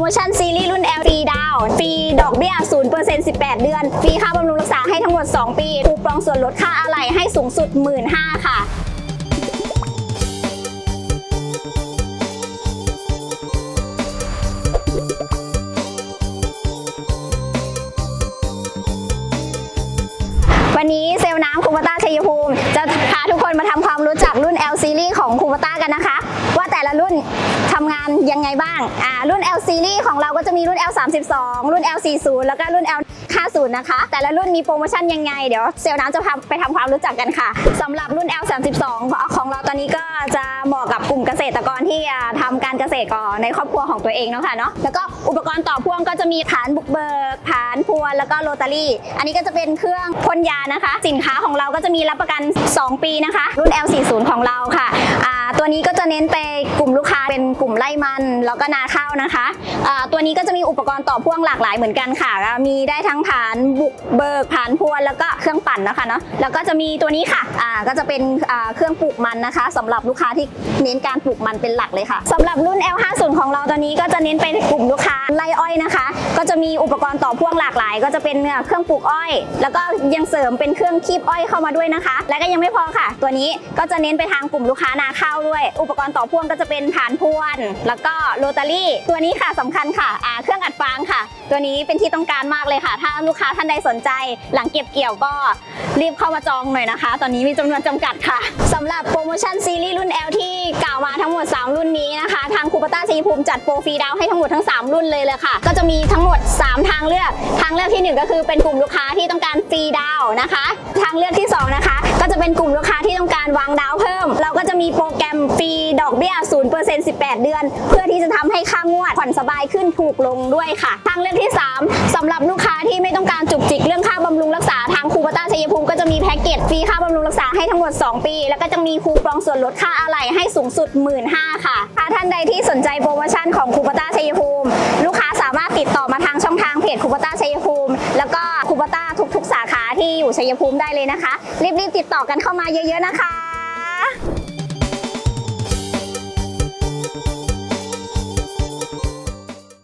โมชั่นซีรีส์รุ่น L ฟรีดาวฟรีดอกเบี้ย 0% 18 เดือน ฟรีค่าบำรุงรักษาให้ทั้งหมด 2 ปีคูปองส่วนลดค่าอะไหล่ให้สูงสุด 15,000ค่ะวันนี้เซลล์น้ำคูปต้าชัยภูมิ จะพาทุกคนมาทำานยังไงบ้างอ่ารุ่น L Series ของเราก็จะมีรุ่น L 32รุ่น L 40แล้วก็รุ่น L 50นะคะ แต่ละรุ่นมีโปรโมชั่นยังไง เดี๋ยวเซลล์น้ำจะพาไปทำความรู้จักกันค่ะสำหรับรุ่น L 32ของเราตอนนี้ก็จะเหมาะกับกลุ่มเกษตรกรที่อ่าทำการเกษตรก่อนในครอบครัวของตัวเองเนาะค่ะเนาะแล้วก็อุปกรณ์ต่อพ่วงก็จะมีฐานบุกเบิกฐานพวนแล้วก็โรตารี่ อันนี้ก็จะเป็นเครื่องพ่นยานะคะ สินค้าของเราก็จะมีรับประกัน 2 ปีนะคะ รุ่น L40 ของเราค่ะอ่าตัวนี้ก็จะเน้นไปกลุ่มลูกค้า เป็นกลุ่มไร่มันแล้วก็นาข้าวนะคะอ่าตัวนี้ก็จะมีอุปกรณ์ต่อพ่วงหลากหลายเหมือนกันค่ะ มีได้ทั้งฐานบุกเบิกฐานพวนแล้วก็เครื่องปั่นนะคะเนาะแล้วก็จะมีตัวนี้ค่ะอ่าก็จะเป็นเครื่องปลูกมันนะคะสำหรับลูกค้าที่เน้นการปลูกมันเป็นหลักเลยค่ะสำหรับรุ่น L50 ของเราตอนนี้ก็จะเน้นไปในกลุ่มลูกค้าไร่อ้อยนะคะ ก็จะมีอุปกรณ์ต่อพ่วงหลากหลาย ก็จะเป็นเครื่องปลูกอ้อย แล้วก็ยังเสริมเป็นเครื่องคีบอ้อยเข้ามาด้วยนะคะ และก็ยังไม่พอค่ะ ตัวนี้ก็จะเน้นไปทางกลุ่มลูกค้านาข้าวด้วย อุปกรณ์ต่อพ่วงก็จะเป็นฐานพวน แล้วก็โรตารี่ตัวนี้ค่ะสำคัญค่ะอ่าเครื่องอัดฟางค่ะ ตัวนี้เป็นที่ต้องการมากเลยค่ะ ถ้าลูกค้าท่านใดสนใจหลังเก็บเกี่ยวก็รีบเข้ามาจองหน่อยนะคะ ตอนนี้มีจำนวนจำกัดค่ะสำหรับโปรโมชั่นซีรีส์รุ่น L ที่กล่าวมาทั้งหมด 3 รุ่นนี้นะคะ ทางคูปต้าซีภูมิจัดโปรฟรีดาวให้ทั้งหมดทั้ง 3 รุ่นเลยเลยค่ะ ก็จะมีทั้งหมด 3 ทางเลือก ทางเลือกทีหนึ่1 ก็คือเป็นกลุ่มลูกค้าที่ต้องการฟรีดาวนะคะ ทางเลือกที่ 2 นะคะ ก็จะเป็นกลุ่มลูกค้าที่ต้องการวางดาว มีโปรแกรมฟรีดอกเบี้ย 0% 18 เดือน เพื่อที่จะทำให้ค่างวดผ่อนสบายขึ้นถูกลงด้วยค่ะ ทางเลือกที่ 3สำหรับลูกค้าที่ไม่ต้องการจุกจิกเรื่องค่าบำรุงรักษาทางคูปต้าชัยภูมิก็จะมีแพ็กเกจฟรีค่าบำรุงรักษาให้ทั้งหมด 2 ปี แล้วก็จะมีคูปองส่วนลดค่าอะไหล่ให้สูงสุด 15,000ค่ะ ถ้าท่านใดที่สนใจโปรโมชั่นของคูปต้าชัยภูมิ ลูกค้าสามารถติดต่อมาทางช่องทางเพจคูปต้าชัยภูมิ แล้วก็คูปต้าทุกๆ สาขาที่อยู่ชัยภูมิได้เลยนะคะ รีบๆติดต่อกันเข้ามาเยอะ ๆ นะคะ